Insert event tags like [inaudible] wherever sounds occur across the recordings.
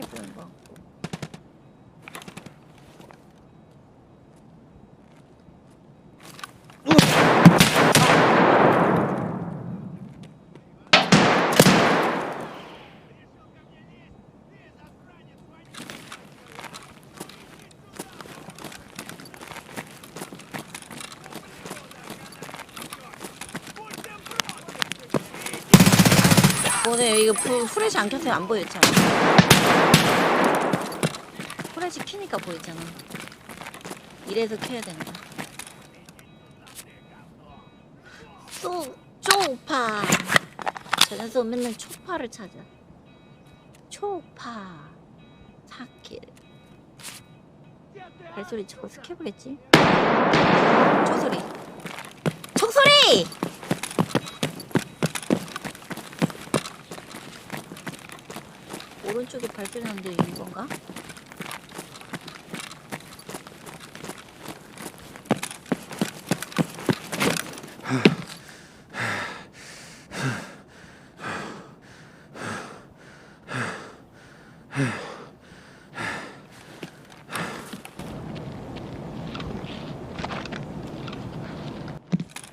스케 보는 거. 오늘 이거 불, 후레쉬 안 켰으면 안 보였잖아. 후레쉬 키니까 보이잖아. 이래서 켜야 된다. 쏘, 초파. 저 녀석 맨날 초파를 찾아. 초파. 사킬. 발소리 저거 스케브겠지? 초소리. 총소리! 오른쪽에 발소리 나는데 이건가?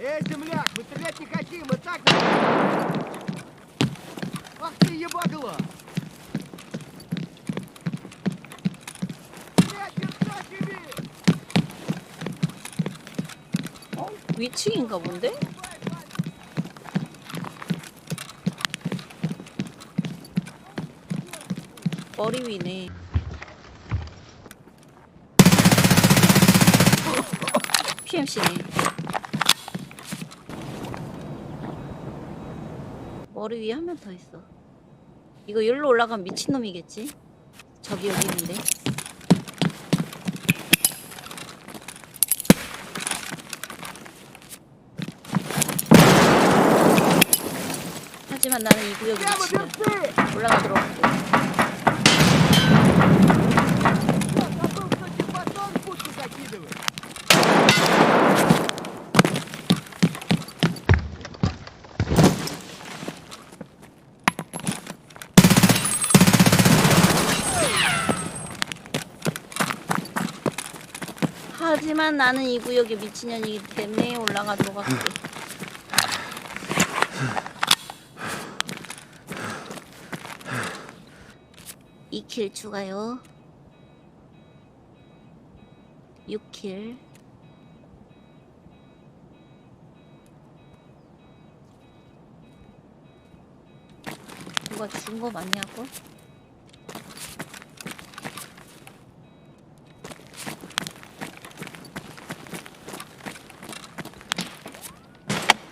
Эй, земляк, мы стрелять не хотим, мы так... Ах ты ебагала! 위층인가 본데? 머리 위네. [laughs] PMC네. 머리 위에 한 명 더 있어. 이거 여기로 올라가면 미친놈이겠지? 저기 여기 있는데. 하지만 나는 이 구역에 미치면 올라가도록 하고. 하지만 나는 이 구역의 미친년이기 때문에 올라가도록 할게. 이킬 추가요. 6킬. 누가 준거 맞냐고?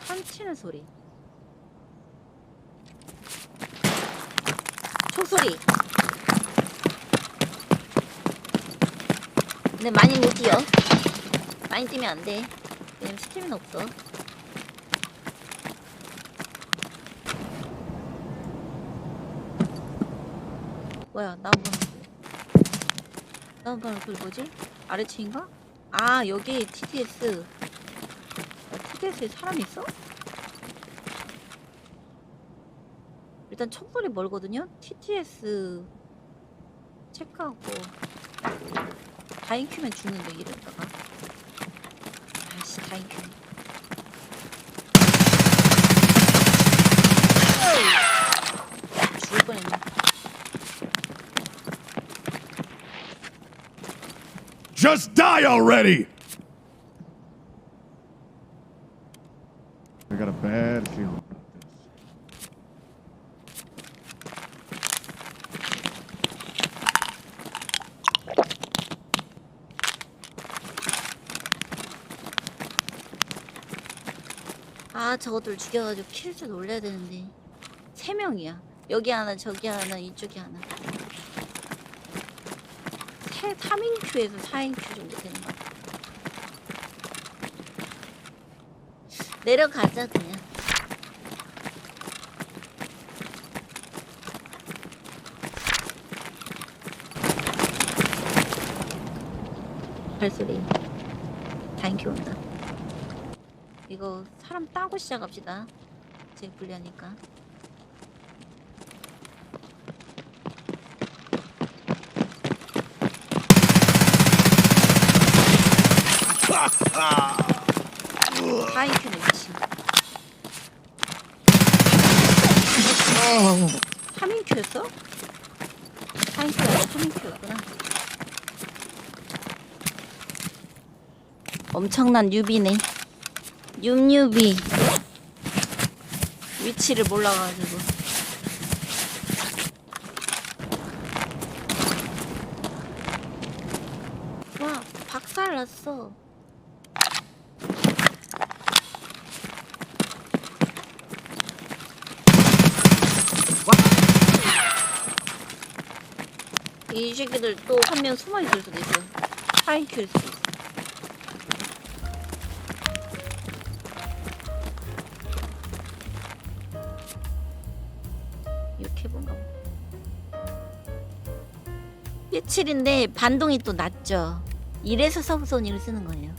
펀치는 소리. 총소리. 근데 많이 못 뛰어. 많이 뛰면 안 돼. 왜냐면 스태미나 없어. 뭐야, 나무 나무 바로 그 뭐지? 아래층인가? 아, 여기 TTS. 어, TTS에 사람이 있어? 일단 총소리 멀거든요? TTS 체크하고 다인 큐면 죽는데 이랬다가. 아씨 다인 큐. 죽을 뻔했네. Just die already! 아 저것들 죽여가지고 킬좀 올려야 되는데. 세 명이야. 여기 하나 저기 하나 이쪽에 하나. 세 3인 큐에서 4인 큐 정도 되는 것 같아. 내려가자 그냥. 발소리. 다행히 온다. 이거 사람 따고 시작합시다. 제 불리하니까. 하이큐는 미친. 3인큐였어? 4인큐 아니라 3인큐였구나. 엄청난 뉴비네. 뉴뉴비. 위치를 몰라가지고. 와, 박살 났어. 이 새끼들 또 한 명 숨어 있을 수도 있어. 하이큐일 수도 17인데 반동이 또 낮죠. 이래서 서브소닉을 쓰는 거예요.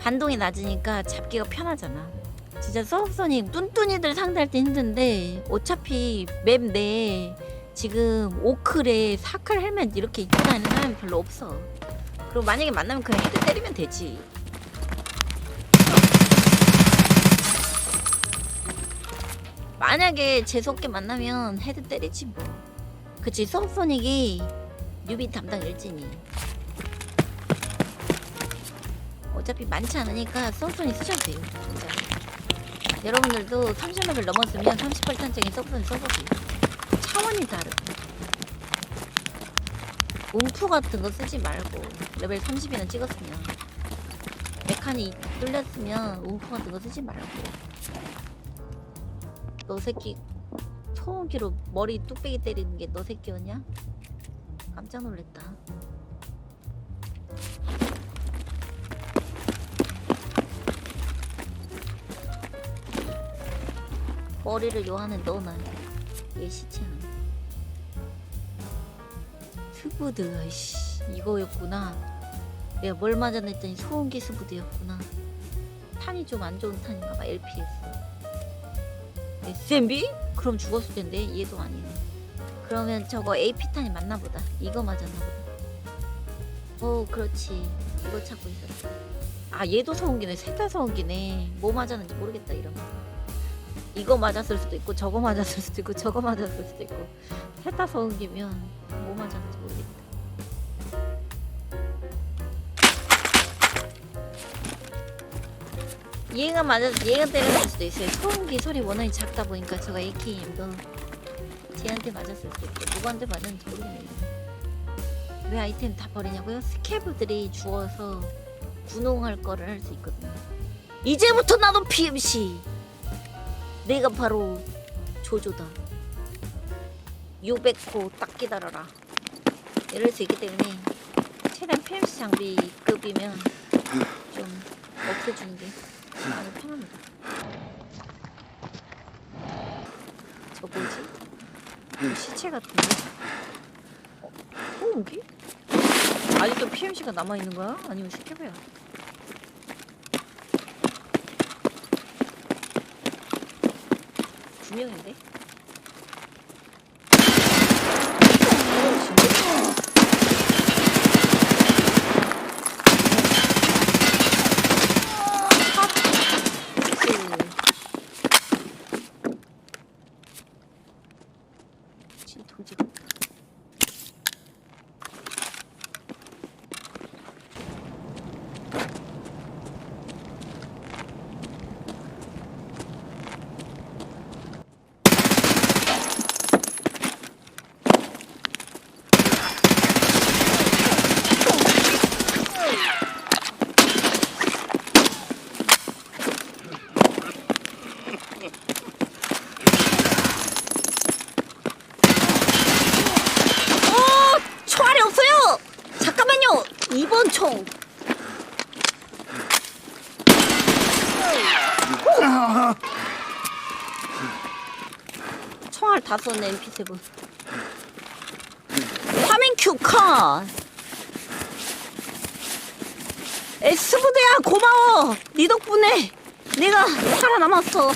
반동이 낮으니까 잡기가 편하잖아. 진짜 서브소닉 뚠뚠이들 상대할 때 힘든데 어차피 맵 내에 지금 오클에 사클 헬멧 이렇게 입고 다니는 사람이 별로 없어. 그리고 만약에 만나면 그냥 헤드 때리면 되지. 만약에 재수없게 만나면 헤드 때리지 뭐. 그치 서브소닉이 뉴비 담당 일진이. 어차피 많지 않으니까 서브소닉 쓰셔도 돼요. 진짜. 여러분들도 30레벨 넘었으면 38탄짜리 서브소닉 써보세요. 차원이 다르. 움프 같은 거 쓰지 말고 레벨 30이나 찍었으면 메칸이 뚫렸으면 움프 같은 거 쓰지 말고 너 새끼 소음기로 머리 뚝배기 때리는 게 너 새끼였냐? 깜짝 놀랬다. 머리를 요 안에 넣어놔야 돼. 얘 시체는. 스부드, 아이씨. 이거였구나. 내가 뭘 맞았나 했더니 소음기 스부드였구나. 탄이 좀 안 좋은 탄인가 봐, LPS. SMB? 그럼 죽었을 텐데, 얘도 아니네. 그러면 저거 AP탄이 맞나 보다. 이거 맞았나 보다. 어, 그렇지. 이거 찾고 있었어. 아, 얘도 소음기네. 셋 다 소음기네. 뭐 맞았는지 모르겠다, 이러면. 이거 맞았을 수도 있고 저거 맞았을 수도 있고 저거 맞았을 수도 있고 셋 다 소음기면 뭐 맞았는지 모르겠다. 얘가 맞아 얘가 때렸을 수도 있어요. 소음기 소리 원원이 작다 보니까 저가 AKM도 쟤한테 맞았을 수도 있고 누구한테 맞았는지 모르겠네요. 왜 아이템 다 버리냐고요? 스캐브들이 죽어서 분홍할 거를 할 수 있거든요. 이제부터 나도 PMC. 내가 바로 조조다. 600호 딱 기다려라. 이럴 수 있기 때문에 최대한 PMC 장비급이면 좀 없애주는 게 마음이 편합니다. 저 뭐지? 뭐 시체 같은데? 어? 소음기? 아직도 PMC가 남아있는 거야? 아니면 시켜봐야 두 명인데? 오, 진짜? 진짜 도지가 어! 총알이 없어요! 잠깐만요! 2번 총! 쏘네 MP7 화면 큐 컷! 에스부대야 고마워. 네 덕분에 내가 살아남았어.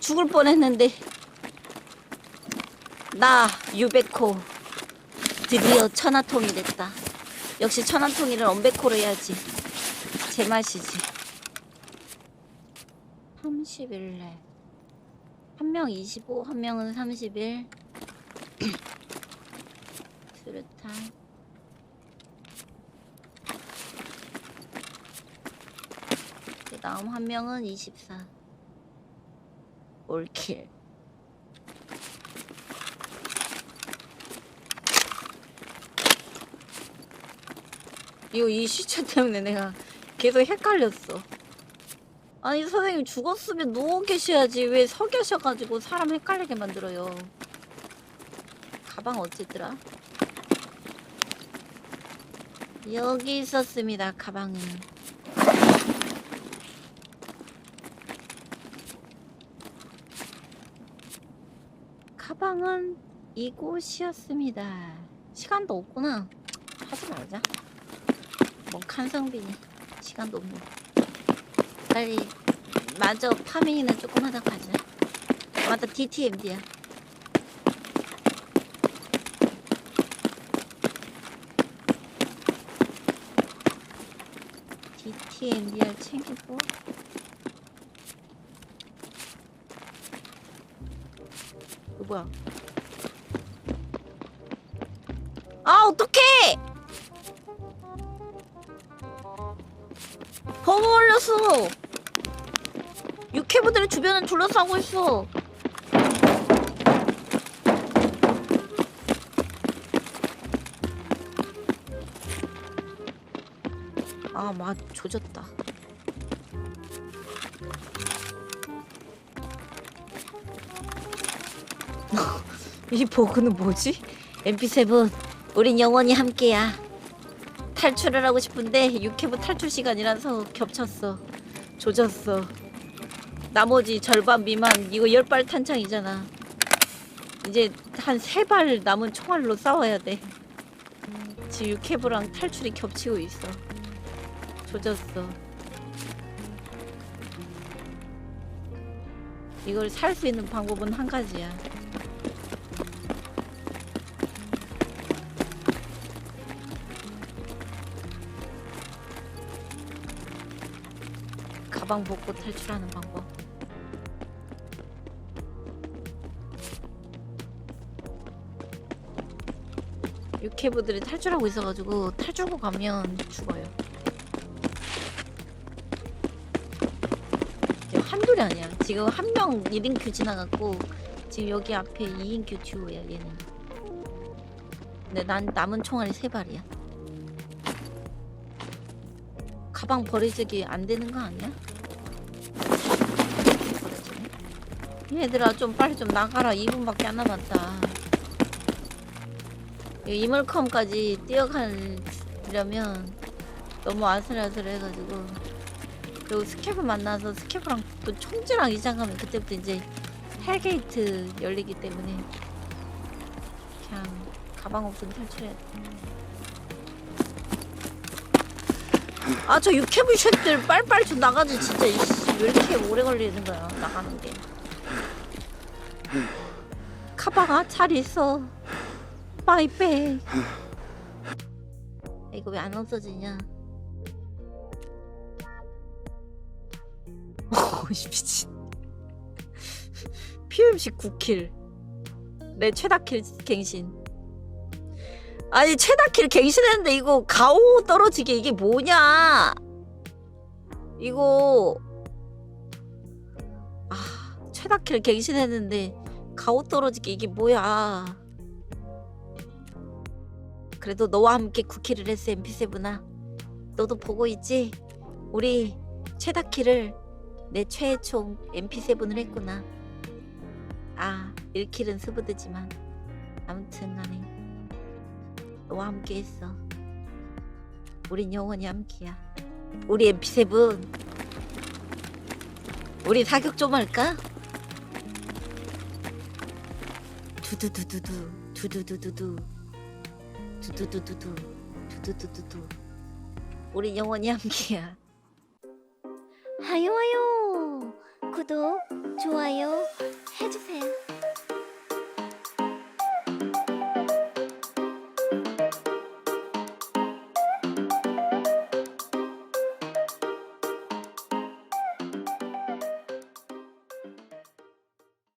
죽을 뻔했는데. 나 유베코 드디어 천하통이 됐다. 역시 천하통일은 언베코로 해야지. 제맛이지. 30일래 한 명 25, 한 명은 31 [clears throat] 수류탄. 그 다음 한 명은 24 올킬. 이거 이 시체 때문에 내가 계속 헷갈렸어 아니 선생님 죽었으면 누워 계셔야지. 왜 서 계셔가지고 사람 헷갈리게 만들어요? 가방 어쨌더라? 여기 있었습니다 가방은. 가방은 이곳이었습니다. 시간도 없구나. 하지 말자. 뭐 칸성빈이 시간도 없네. 빨리 마저 파밍이나 조금 하다 가자 맞다 DTMD야. DTMDR 챙기고. 이거 뭐야? 아 어떡해! 버그 걸렸어 육해부들의 주변을 둘러싸고 있어 아, 막 조졌다. [laughs] 이 버그는 뭐지? MP7, 우린 영원히 함께야. 탈출을 하고 싶은데 육해부 탈출 시간이라서 겹쳤어. 조졌어. 나머지 절반 미만 이거 열 발 탄창이잖아. 이제 한 세 발 남은 총알로 싸워야 돼. 지금 육해부랑 탈출이 겹치고 있어. 조졌어. 이걸 살 수 있는 방법은 한 가지야. 가방 벗고 탈출하는 방법. 육해부들이 탈출하고 있어가지고 탈출구 가면 죽어요. 한둘이 아니야. 지금 한 명 1인 큐 지나갔고 지금 여기 앞에 2인 큐 듀오야 얘는. 근데 난 남은 총알이 세 발이야. 가방 버리기 안 되는 거 아니야? 얘들아 좀 빨리 좀 나가라. 2분밖에 안 남았다. 이 이물컴까지 뛰어가려면 너무 아슬아슬해가지고 그리고 스케프 만나서 스케프랑 또 총지랑 이장하면 그때부터 이제 헬게이트 열리기 때문에 그냥 가방 없으면 탈출해. 아저 육회부 쉐들 빨빨 좀 나가지 진짜 이씨 왜 이렇게 오래 걸리는 거야 나가는 게. 카바가 잘 있어. 마이 백. [sighs] 이거 왜 안 없어지냐? [laughs] 어씨 미친. PMC 9킬. 내 최다킬 갱신. 아니 최다킬 갱신했는데 이거 가오 떨어지게 이게 뭐냐? 이거 아 최다킬 갱신했는데 가오 떨어지게 이게 뭐야? 그래도 너와 함께 9킬을 했어 MP7아. 너도 보고 있지? 우리 최다킬을 내 최애총 MP7을 했구나. 아, 1킬은 스브드지만 아무튼 간에 너와 함께 했어. 우린 영원히 함께야. 우리 MP7 우리 사격 좀 할까? 두두두두두 두두두두두 두두두두두 두두두두두 우린 영원히 함께야. 하요하요. 구독, 좋아요.